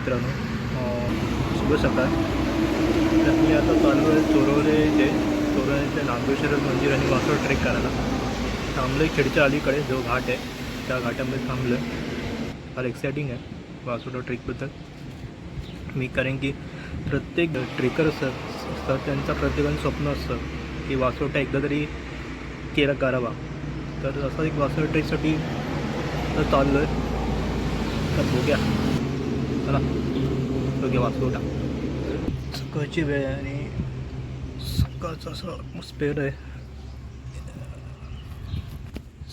मित्रांनो शुभ सकाळ. तर मी आता चालू आहे चोरवले इथे. चोरवलेचे नागेश्वर मंदिर आणि वासोड ट्रेक करायला. थांबलं आहे खेडच्या अलीकडे जो घाट आहे त्या घाटामध्ये थांबलं आहे फार एक्सायटिंग आहे वासोडा ट्रेकबद्दल मी कारण की प्रत्येक ट्रेकर असतात असतात त्यांचा प्रत्येकाचं स्वप्न असतं की वासोटा एकदा तरी केला करावा. तर असा एक वासोड ट्रेकसाठी चाललं चाललो आहे तर बघूया. चला. बघूया वासोटा सकाळची वेळ आहे आणि सकाळचं असं ॲटमॉस्फिअर आहे.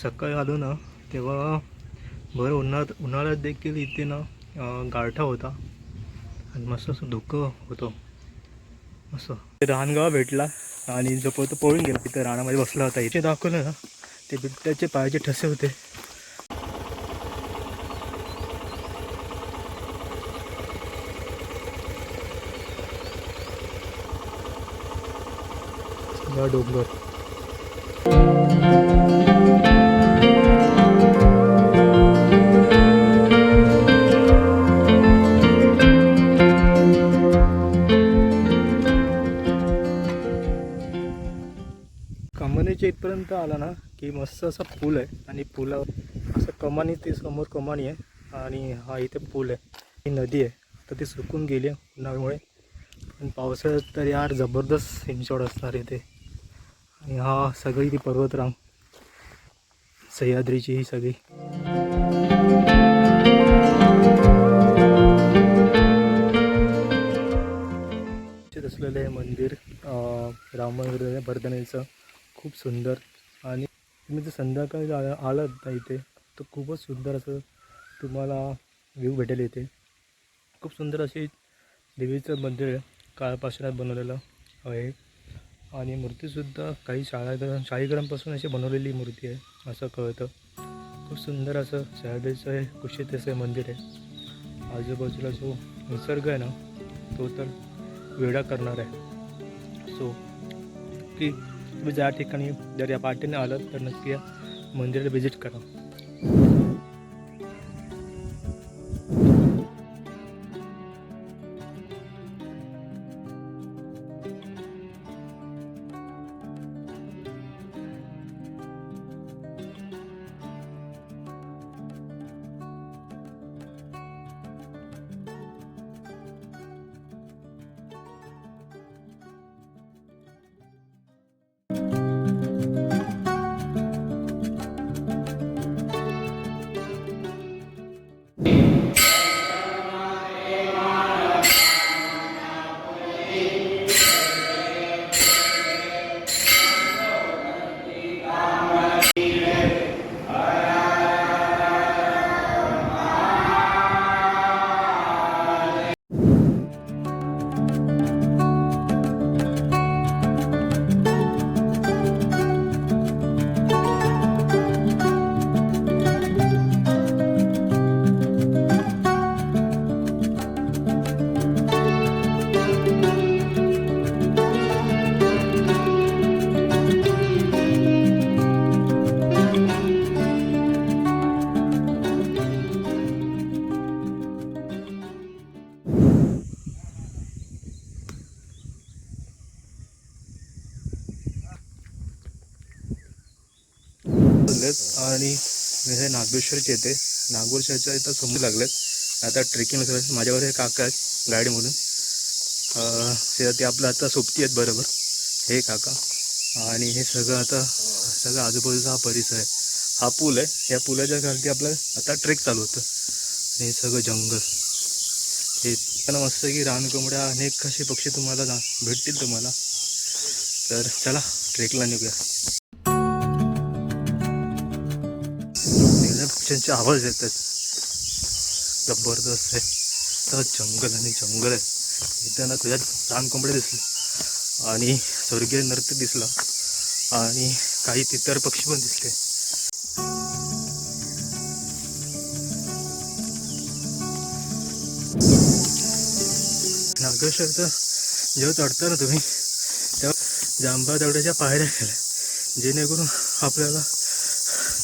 सकाळी आलो ना तेव्हा भर उन्हाळ्यात उन्हाळ्यात देखील इथे ना गारठा होता. आणि मस्त असं धुकं होतं. असं रानगाव भेटला आणि जो तो पळून गेला तिथं रानामध्ये बसला होता. इथे दाखवलं ना ते बिबट्याचे पायाचे ठसे होते. सगळा डोंगर कमानीच्या इथपर्यंत आला ना की मस्त असा पूल आहे आणि पुलावर असं कमानी ते समोर कमानी आहे आणि हा इथे पूल आहे. ही नदी आहे. तर ती सुकून गेली आहे उन्हाळ्यामुळे. पण पावसाळ्यात तर यार जबरदस्त हिंचवड असणार इथे. आणि हा सगळी ती पर्वतरांग. सह्याद्रीची ही सगळी. असलेलं हे मंदिर राम मंदिर भरदनेचं खूप सुंदर. आणि तुम्ही जर संध्याकाळी आ आलात ना इथे तर खूपच सुंदर असं तुम्हाला व्ह्यू भेटेल इथे. खूप सुंदर अशी देवीचं मंदिर आहे. काळपाषाणात बनवलेलं आहे. आणि मूर्तीसुद्धा काही शाळा शाळीग्रामपासून अशी बनवलेली मूर्ती आहे असं कळतं. खूप सुंदर असं शहराचं आहे कुशितेचं हे मंदिर आहे. आजूबाजूला जो निसर्ग आहे ना तो तर वेडा करणार आहे. सो की तुम्ही ज्या ठिकाणी जर या पार्टीने आलात तर नक्की या मंदिराला व्हिजिट करा. लागलेत आणि हे नागेश्वरचे येते. नागेश्वरच्या इथं समोर लागलेत. आता ट्रेकिंग करायचं माझ्यावर हे काका आहेत गाडीमधून. म्हणून ते ते आपलं आता सोबती आहेत बरोबर. हे काका. आणि हे सगळं आता सगळं आजूबाजूचा हा परिसर आहे. हा पूल आहे. या पुलाच्या खालती आपलं आता ट्रेक चालू होतं. आणि हे सगळं जंगल. हे त्यांना मस्त की रानकोंबड्या अनेक असे पक्षी तुम्हाला भेटतील तुम्हाला. तर चला ट्रेकला निघूया. निळ्या आवाज आवाज आहेत. जबरदस्त आहे. तर जंगल आणि जंगल आहे. इथं ना तुझ्यात लहान कोंबडे दिसले. आणि स्वर्गीय नृत्य दिसला. आणि काही तितर पक्षी पण दिसले. नागेश्वरचं जेव्हा चढता ना तुम्ही तेव्हा जांबा तेवढ्याच्या पायऱ्या केल्या जेणेकरून आपल्याला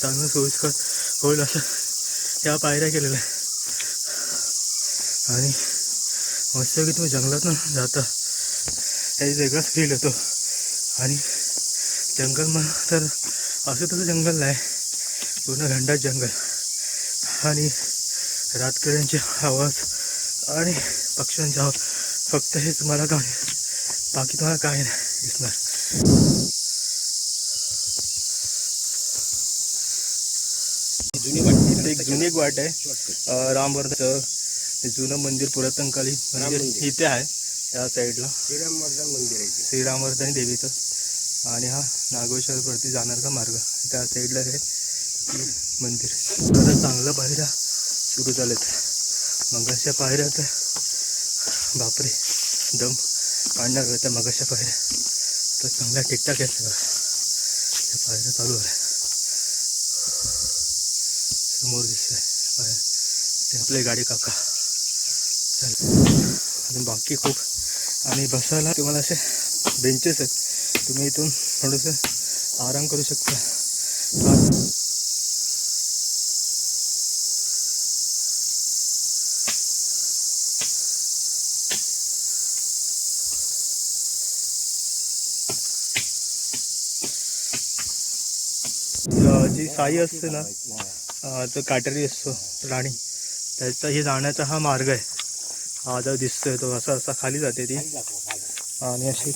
चांगलं सोयीस्कर होईल असं या पायऱ्या केलेल्या. आहे आणि मस्त की तुम्ही जंगलातून जाता. त्याची वेगळाच फील येतो. आणि जंगल मग तर असं तसं जंगल नाही. पूर्ण घंटात जंगल. आणि रातकऱ्यांचे आवाज आणि पक्ष्यांचा आवाज. फक्त हे तुम्हाला काय बाकी तुम्हाला काय नाही दिसणार जुनी एक वाट आहे. हे जुनं मंदिर पुरातन काली मंदिर. इथे आहे या साईडला. श्रीराम वर्धन मंदिर आहे. श्रीरामवर्धन देवीचं. आणि हा नागेश्वरवरती जाणारचा मार्ग. त्या साईडला हे मंदिर आता चांगलं पायऱ्या सुरू झालेत. मगाशा पायऱ्या तर बापरे दम काढणार होत्या मगाशा पायऱ्या. तर चांगल्या ठीकठाक आहेत सगळं. त्या पायऱ्या चालू आहे. समोर दिसतंय. बाहेर गाडी काका. चल. अजून बाकी खूप. आणि बसायला तुम्हाला असे बेंचेस आहेत. तुम्ही इथून थोडंसं आराम करू शकता. जी साई असते ना तो काटेरी असतो राणी त्याचा हे जाण्याचा हा मार्ग आहे हा जो दिसतोय तो असा असा खाली जाते ती. आणि अशी.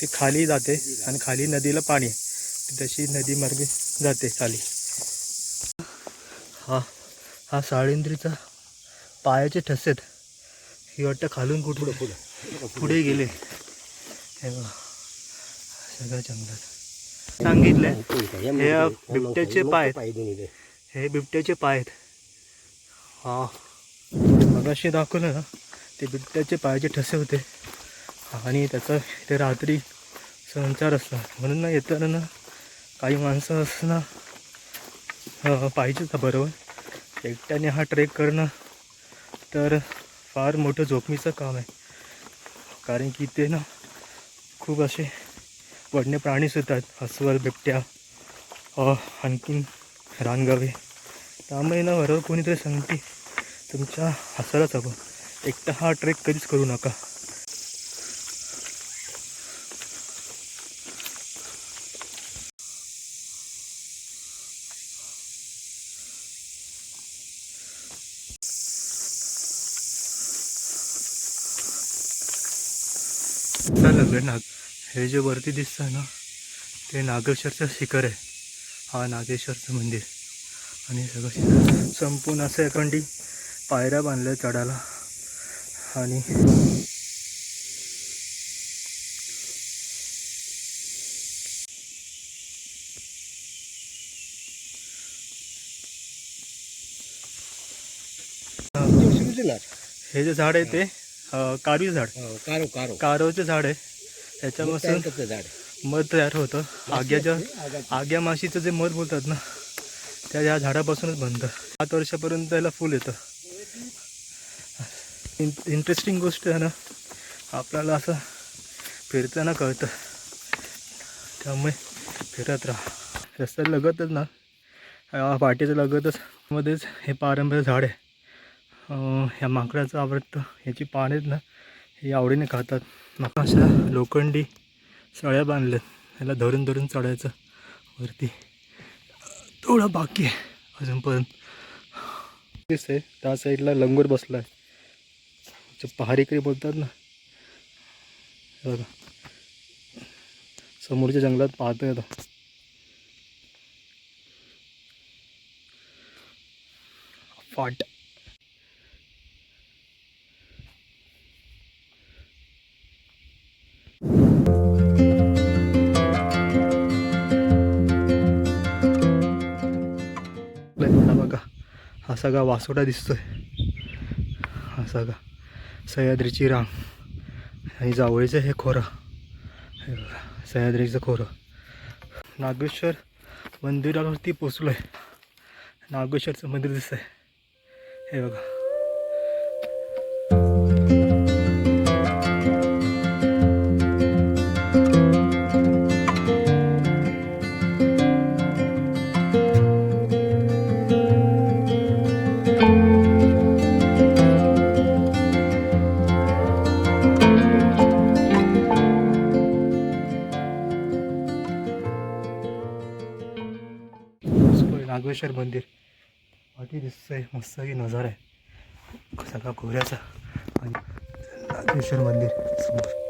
ती खाली जाते आणि खाली नदीला पाणी. ती तशी नदी मार्गे जाते खाली हा हा साळेंद्रीचा पायाचे ठसेत ही वाटतं खालून कुठे पुढं पुढं पुढे गेले हे बघा सगळं जंगलात सांगितलंय हे हे बिबट्याचे पाय. हे बिबट्याचे पाय आहेत. हा. मगाशी दाखवलं ना ते बिबट्याचे पायाचे ठसे होते. आणि त्याचा ते रात्री संचार असला. म्हणून ना येताना ना काही माणसं असणं पाहिजे होता बरोबर. एकट्याने हा ट्रेक करणं तर फार मोठं जोखमीचं काम आहे. कारण की ते ना खूप असे वडणे प्राणीसुद्धा आहेत. अस्वल बिबट्या आणखीन रानगावे त्यामुळे ना बरोबर कोणीतरी सांगते. तुमच्या हसायलाच हवं एकटा हा ट्रेक कधीच करू नका. चाललं नाग हे जे वरती दिसतं ना ते नागेश्वरचं शिखर आहे. हा नागेश्वरचं मंदिर. आणि सगळं संपूर्ण असं एखादी पायऱ्या बांधल्या चढायला. आणि. हे जे झाड आहे ते अं, कारवी झाड. हो, कारो कारो. कारवचं झाड आहे. त्याच्यापासून झाड. मध तयार होतं. आग्याच्या. आग्या माशीचं जे मध बोलतात ना त्या या झाडापासूनच बनतं. सात वर्षापर्यंत त्याला फुल येतं. इन इंटरेस्टिंग गोष्ट आहे ना आपल्याला असं फिरताना कळतं. त्यामुळे फिरत राहा. रस्त्याला लगतच ना पाठीच्या लगतच. मध्येच हे पारंपरिक झाड आहे. ह्या माकडाचं आवडतं ह्याची पानं आहेत ना हे आवडीने खातात. अशा लोखंडी सळ्या बांधल्यात. ह्याला धरून धरून चढायचं. वरती थोडं बाकी आहे अजूनपर्यंत. दिसतंय. त्या साईडला लंगूर बसला आहे पहारीकरी बोलतात ना बघा. समोरच्या जंगलात पाहतो येतो फाट. सगळा वासोटा दिसतोय. हा सगळा. सह्याद्रीची रांग. आणि जावळीचं हे खोरं. हे बघा सह्याद्रीचं खोरं. नागेश्वर मंदिरावरती पोचलो आहे नागेश्वरचं मंदिर दिसतंय. हे बघा. नागेश्वर मंदिर. बाकी दिसतंय मस्त की नजारा आहे. सगळा खोऱ्याचा आणि नागेश्वर मंदिर समोर.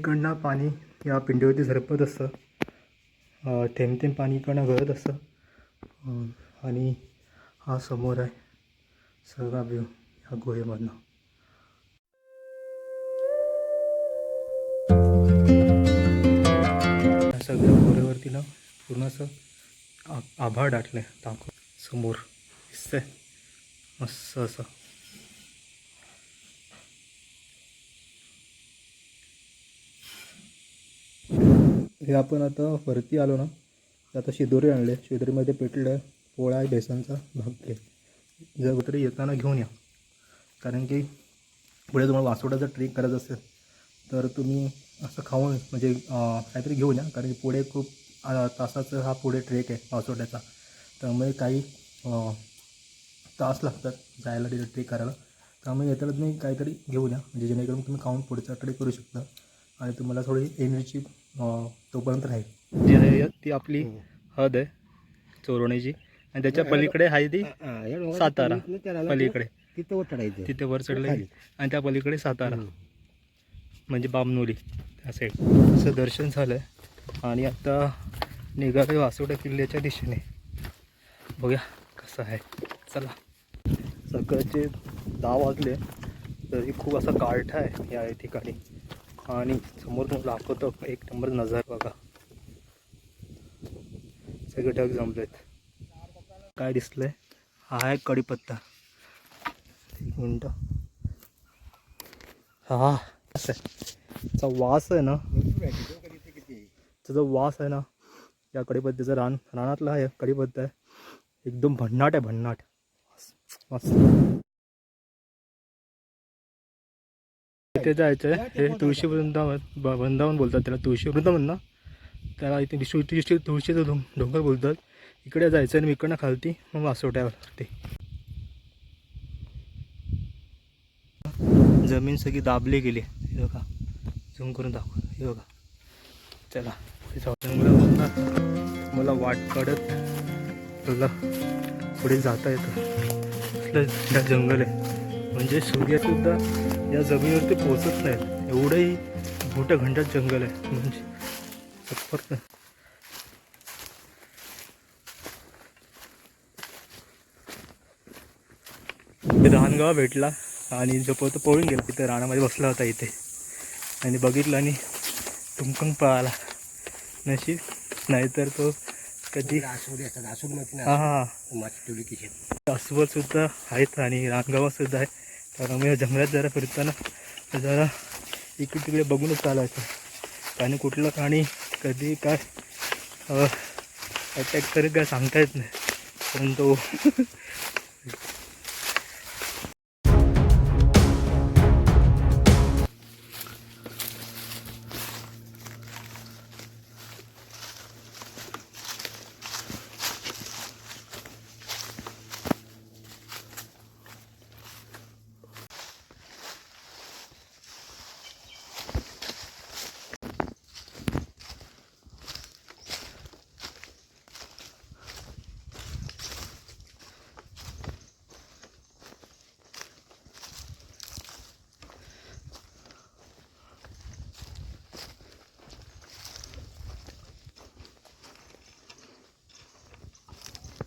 इकडनं पाणी या पिंडीवरती झरपत असतं. अं, थेंब थेंब पाणी इकडनं गळत असतं. आणि हा समोर आहे सगळा व्ह्यू ह्या गुहेमधनं सगळ्या गुहेवरती ना पूर्ण असं आ आभाळ दाटलं आहे दाखव. समोर दिसतंय. मस्त असं. हे आपण आता वरती आलो ना तर आता शिदोरी आणले. शिदोरीमध्ये पेटलं पोळा आहे बेसनचा भाग्य जर कुठेतरी येताना घेऊन या. कारण की पुढे तुम्हाला वासोटाचा ट्रेक करायचं असेल तर तुम्ही असं खाऊन म्हणजे काहीतरी घेऊन या. कारण की पुढे खूप तासाचा हा पुढे ट्रेक आहे वासोट्याचा त्यामुळे काही तास लागतात जायला तिथे ट्रेक करायला. त्यामुळे येताना तुम्ही काहीतरी घेऊन या. म्हणजे जेणेकरून तुम्ही खाऊन पुढचा ट्रेक करू शकता. आणि तुम्हाला थोडी एनर्जी तोपर्यंत राहील. जी आहे ती आपली हद आहे चोरवण्याची आणि त्याच्या पलीकडे आहे ती सातारा पलीकडे. तिथं वर चढायचं तिथे वर चढले. आणि त्या पलीकडे सातारा. म्हणजे बामनोली त्या साईड असं दर्शन झालं आहे आणि आता निघाले वासोटा किल्ल्याच्या दिशेने. बघूया कसं आहे. चला. सकाळचे दहा वाजले तरी खूप असा गारठा आहे या ठिकाणी. आणि समोर तुम्हाला दाखवतो एक नंबर नजर बघा. सगळे ढग जमलेत. काय दिसलंय? हा आहे कढीपत्ता. एक मिनटं. हा असं आहे. त्याचा वास आहे ना. त्याचा वास आहे ना. या कढीपत्त्याचं रान रानातला आहे कढीपत्ता आहे. एकदम भन्नाट आहे भन्नाट. मस्त तिथे जायचं आहे. हे तुळशी वृंदावन वृंदावन बोलतात त्याला तुळशी वृंदावन ना? त्याला इथे तुळशी तुळशीचं डों डोंगर बोलतात. इकडे जायचं आणि इकडनं खालती मग वासोट्यावरती जमीन सगळी दाबली गेली हे बघा. झूम करून दाखव. हे बघा. चला. मला वाट काढत मला पुढे जाता येतं. जंगल आहे. म्हणजे सूर्यसुद्धा या जमिनीवरती पोचत नाहीत. एवढंही मोठं घंटात जंगल आहे. म्हणजे सफर रानगाव भेटला आणि जो तो पळून गेला तिथं रानामध्ये बसला होता इथे. आणि बघितलं आणि तुमकंग पळाला नशीब. नाहीतर तो कधी हा हा. सुद्धा आहेत आणि रानगावा सुद्धा आहे. मी या जंगलात जरा फिरताना जरा इकडे तिकडे बघूनच चालायचं आणि कुठलं प्राणी कधी काय अटॅक करेल काय सांगता येत नाही. पण तो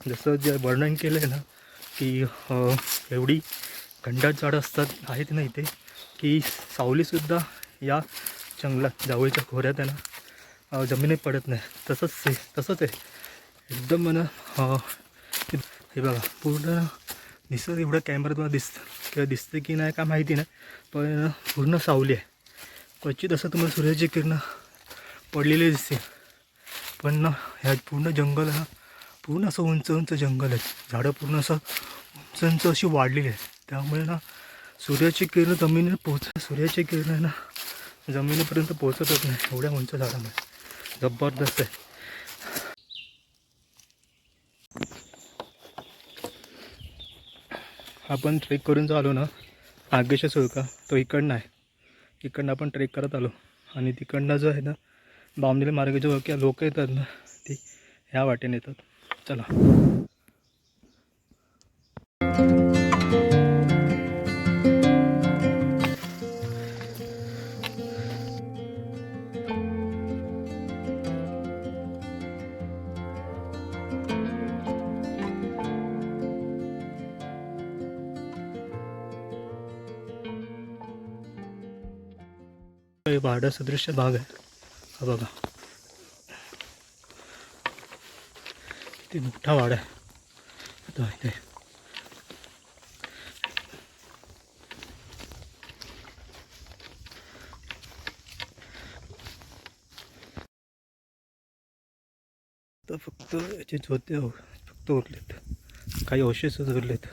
जसं जे वर्णन केलं आहे ना की एवढी घंटाट झाडं असतात आहेत ना इथे की सावलीसुद्धा या जंगलात जावळीच्या खोऱ्यात आहे ना अं, जमिनीत पडत नाही. तसंच आहे तसंच आहे. एकदम मला हे बघा पूर्ण दिसत एवढं कॅमेरा तुम्हाला दिसतं किंवा दिसतं की नाही का माहिती नाही पण पूर्ण सावली आहे. क्वचित असं तुम्हाला सूर्याची किरणं पडलेली दिसते पण ना ह्या पूर्ण जंगल हा ना पूर्ण असं उंच उंच जंगल आहे झाडं पूर्ण असं उंच उंच अशी वाढलेली आहेत. त्यामुळे ना सूर्याची किरण जमिनीत पोच सूर्याची किरण आहे ना जमिनीपर्यंत पोचतच नाही एवढ्या उंच झाडामुळे. जबरदस्त आहे. आपण ट्रेक करून जो आलो ना. आगेच्या सुळका तो इकडनं आहे. इकडनं आपण ट्रेक करत आलो. आणि तिकडनं जो आहे ना बामनेली मार्ग जो किंवा लोक येतात ना ती ह्या वाटेने येतात. चला. हे सदृश्य भाग आहे. हा बघा. ते मोठा वाडा आहे. इथे. तर फक्त याचे झोते फक्त उरलेत. काही अवशेष उरलेत.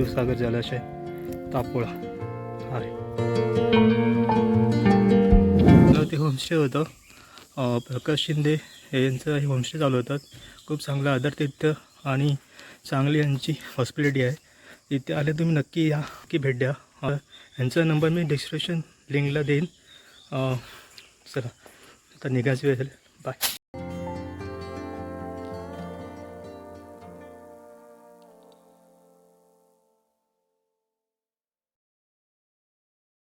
शिवसागर जलाशय तापोळा. अरे. ते होमस्टे होतं. प्रकाश शिंदे हे यांचं हे होमस्टे चालू होतात. खूप चांगलं आदरतिथ्य आणि चांगली यांची हॉस्पिटॅलिटी आहे. इथे आले तुम्ही नक्की या की भेट द्या. यांचा नंबर मी डिस्क्रिप्शन लिंकला देईन. चला. आता निघायची वेळ झाली. बाय